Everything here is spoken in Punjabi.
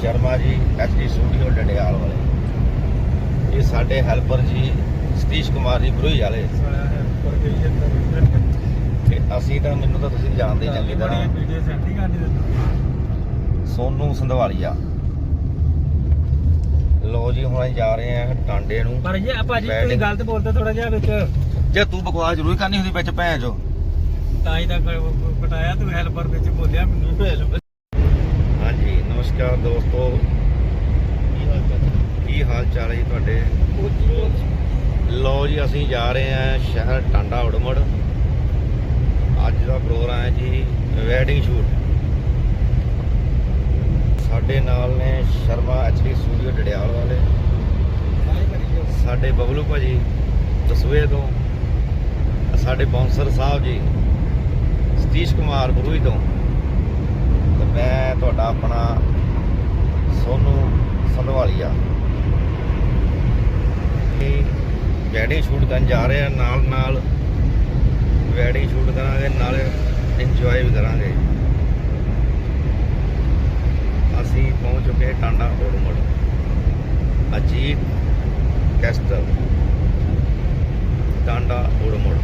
ਸ਼ਰਮਾ ਜੀ ਐਚਡੀ ਸਟੂਡੀਓ ਡੰਡਿਆਲ ਵਾਲੇ। ਇਹ ਸਾਡੇ ਹੈਲਪਰ ਜੀ ਸਤੀਸ਼ ਕੁਮਾਰ ਜੀ ਬਰੋਈ ਵਾਲੇ। ਤੇ ਅਸੀਂ ਤਾਂ ਮੈਨੂੰ ਤਾਂ ਤੁਸੀਂ ਜਾਣਦੇ ਚੰਗੀ ਤਰ੍ਹਾਂ। ਸੋਨੂ ਸੰਧਵਾਲੀਆ। ਲੋ ਜੀ ਹੁਣ ਜਾ ਰਹੇ ਆ ਟਾਂਡੇ ਨੂੰ। ਪਰ ਇਹ ਭਾਜੀ ਤੁਸੀਂ ਗਲਤ ਬੋਲਦੇ ਥੋੜਾ ਜਿਹਾ ਵਿੱਚ। ਜੇ ਤੂੰ ਬਕਵਾਸ ਜ਼ਰੂਰ ਕਰਨੀ ਹੁੰਦੀ ਵਿੱਚ ਭੈਣ ਚੋ। ਤਾਂ ਹੀ ਤਾਂ ਕ- ਪਟਾਇਆ ਤੂੰ ਹੈਲਪਰ ਵਿੱਚ ਬੋਲਿਆ ਮੈਨੂੰ। ਹੈਲਪਰ ਨਮਸਕਾਰ ਦੋਸਤੋ। ਕੀ ਹਾਲ ਚਾਲ ਹੈ ਤੁਹਾਡੇ? ਲੋ ਜੀ ਅਸੀਂ ਜਾ ਰਹੇ ਹਾਂ ਸ਼ਹਿਰ ਟਾਂਡਾ ਉੜਮੜ। ਅੱਜ ਦਾ ਪ੍ਰੋਗਰਾਮ ਹੈ ਜੀ ਵੈਡਿੰਗ ਸ਼ੂਟ ਸਾਡੇ ਨਾਲ ਨੇ ਸ਼ਰਮਾ ਐਚਡੀ ਸਟੂਡੀਓ ਡੜਿਆਲ ਵਾਲੇ। ਸਾਡੇ ਬਬਲੂ ਭਾਜੀ ਦਸਵੇ ਤੋਂ। ਸਾਡੇ ਬਾਉਂਸਰ ਸਾਹਿਬ ਜੀ ਸਤੀਸ਼ ਕੁਮਾਰ ਬਰੂਈ ਤੋਂ। ਤੇ ਮੈਂ ਤੁਹਾਡਾ ਆਪਣਾ ਸੰਧਵਾਲੀਆ ਇਹ ਵੈਡਿੰਗ ਸ਼ੂਟ ਕਰਨ ਜਾ ਰਹੇ ਆ, ਨਾਲ ਨਾਲ ਵੈਡਿੰਗ ਸ਼ੂਟ ਕਰਾਂਗੇ, ਨਾਲ ਇੰਜੋਏ ਵੀ ਕਰਾਂਗੇ। ਅਸੀਂ ਪਹੁੰਚ ਚੁੱਕੇ ਹਾਂ ਟਾਂਡਾ ਉੜਮੜ ਅਜੀਤ ਕੈਸਟਲ ਟਾਂਡਾ ਉੜਮੜ